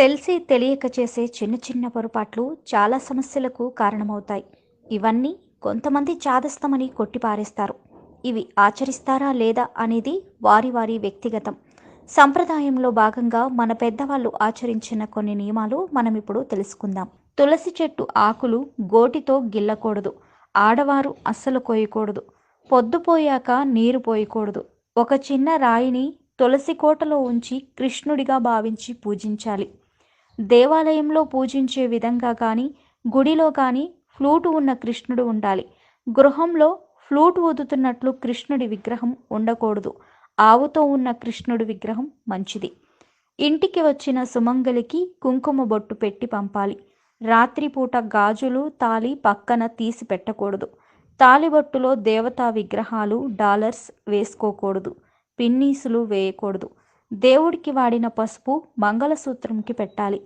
తెలిసి తెలియక చేసే చిన్న చిన్న పొరపాట్లు చాలా సమస్యలకు కారణమవుతాయి. ఇవన్నీ కొంతమంది చాదస్తమని కొట్టిపారేస్తారు. ఇవి ఆచరిస్తారా లేదా అనేది వారి వారి వ్యక్తిగతం. సంప్రదాయంలో భాగంగా మన పెద్దవాళ్ళు ఆచరించిన కొన్ని నియమాలు మనం ఇప్పుడు తెలుసుకుందాం. తులసి చెట్టు ఆకులు గోటితో గిల్లకూడదు. ఆడవారు అస్సలు కోయకూడదు. పొద్దుపోయాక నీరు పోయకూడదు. ఒక చిన్న రాయిని తులసి కోటలో ఉంచి కృష్ణుడిగా భావించి పూజించాలి. దేవాలయంలో పూజించే విధంగా కానీ గుడిలో కానీ ఫ్లూటు ఉన్న కృష్ణుడు ఉండాలి. గృహంలో ఫ్లూట్ ఊదుతున్నట్లు కృష్ణుడి విగ్రహం ఉండకూడదు. ఆవుతో ఉన్న కృష్ణుడి విగ్రహం మంచిది. ఇంటికి వచ్చిన సుమంగలికి కుంకుమ బొట్టు పెట్టి పంపాలి. రాత్రిపూట గాజులు తాలి పక్కన తీసి పెట్టకూడదు. తాలిబొట్టులో దేవతా విగ్రహాలు డాలర్స్ వేసుకోకూడదు. పిన్నీసులు వేయకూడదు. దేవుడికి వాడిన పసుపు మంగళసూత్రంకి పెట్టాలి.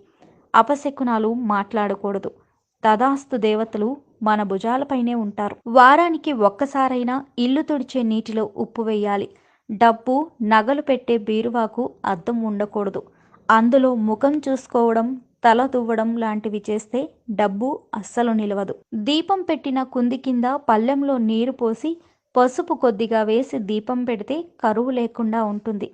అపశకునాలు మాట్లాడకూడదు. తదాస్తు దేవతలు మన భుజాలపైనే ఉంటారు. వారానికి ఒక్కసారైనా ఇల్లు తుడిచే నీటిలో ఉప్పు వేయాలి. డబ్బు నగలు పెట్టే బీరువాకు అద్దం ఉండకూడదు. అందులో ముఖం చూసుకోవడం తల దువ్వడం లాంటివి చేస్తే డబ్బు అస్సలు నిలవదు. దీపం పెట్టిన కుంది కింద పళ్ళెంలో నీరు పోసి పసుపు కొద్దిగా వేసి దీపం పెడితే కరువు లేకుండా ఉంటుంది.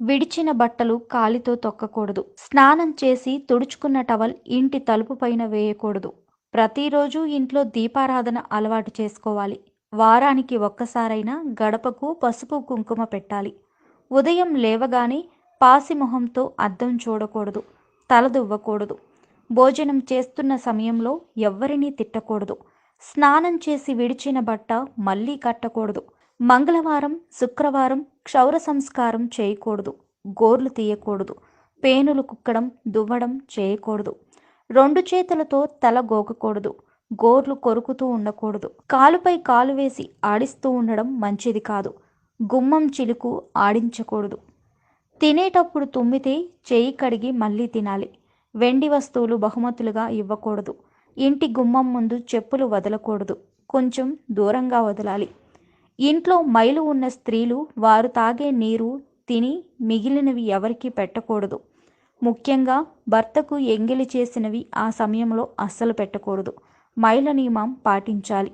విడిచిన బట్టలు కాలితో తొక్కకూడదు. స్నానం చేసి తుడుచుకున్న టవల్ ఇంటి తలుపు పైన వేయకూడదు. ప్రతిరోజు ఇంట్లో దీపారాధన అలవాటు చేసుకోవాలి. వారానికి ఒక్కసారైనా గడపకు పసుపు కుంకుమ పెట్టాలి. ఉదయం లేవగానే పాసిమొహంతో అద్దం చూడకూడదు. తలదువ్వకూడదు భోజనం చేస్తున్న సమయంలో ఎవ్వరినీ తిట్టకూడదు. స్నానం చేసి విడిచిన బట్ట మళ్ళీ కట్టకూడదు. మంగళవారం శుక్రవారం క్షౌర సంస్కారం చేయకూడదు గోర్లు తీయకూడదు పేనులు కుక్కడం దువ్వడం చేయకూడదు. రెండు చేతులతో తల గోకకూడదు గోర్లు కొరుకుతూ ఉండకూడదు. కాలుపై కాలు వేసి ఆడిస్తూ ఉండడం మంచిది కాదు గుమ్మం చిలుకు ఆడించకూడదు. తినేటప్పుడు తుమ్మితే చేయి కడిగి మళ్ళీ తినాలి వెండి వస్తువులు బహుమతులుగా ఇవ్వకూడదు ఇంటి గుమ్మం ముందు చెప్పులు వదలకూడదు కొంచెం దూరంగా వదలాలి. ఇంట్లో మైలు ఉన్న స్త్రీలు వారు తాగే నీరు తిని మిగిలినవి ఎవరికీ పెట్టకూడదు. ముఖ్యంగా భర్తకు ఎంగిలి చేసినవి ఆ సమయంలో అస్సలు పెట్టకూడదు. మైల నియమం పాటించాలి.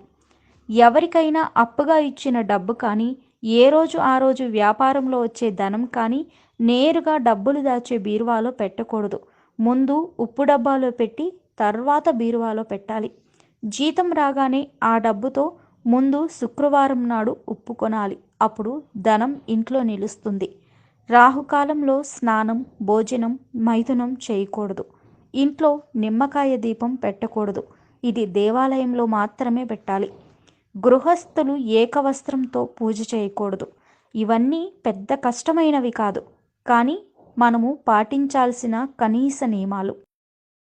ఎవరికైనా అప్పుగా ఇచ్చిన డబ్బు కానీ ఏ రోజు ఆ రోజు వ్యాపారంలో వచ్చే ధనం కానీ నేరుగా డబ్బులు దాచే బీరువాలో పెట్టకూడదు. ముందు ఉప్పు డబ్బాలో పెట్టి తర్వాత బీరువాలో పెట్టాలి. జీతం రాగానే ఆ డబ్బుతో ముందు శుక్రవారం నాడు ఉప్పు కొనాలి అప్పుడు ధనం ఇంట్లో నిలుస్తుంది. రాహుకాలంలో స్నానం భోజనం మైథునం చేయకూడదు. ఇంట్లో నిమ్మకాయ దీపం పెట్టకూడదు. ఇది దేవాలయంలో మాత్రమే పెట్టాలి. గృహస్థులు ఏకవస్త్రంతో పూజ చేయకూడదు. ఇవన్నీ పెద్ద కష్టమైనవి కాదు. కానీ మనము పాటించాల్సిన కనీస నియమాలు.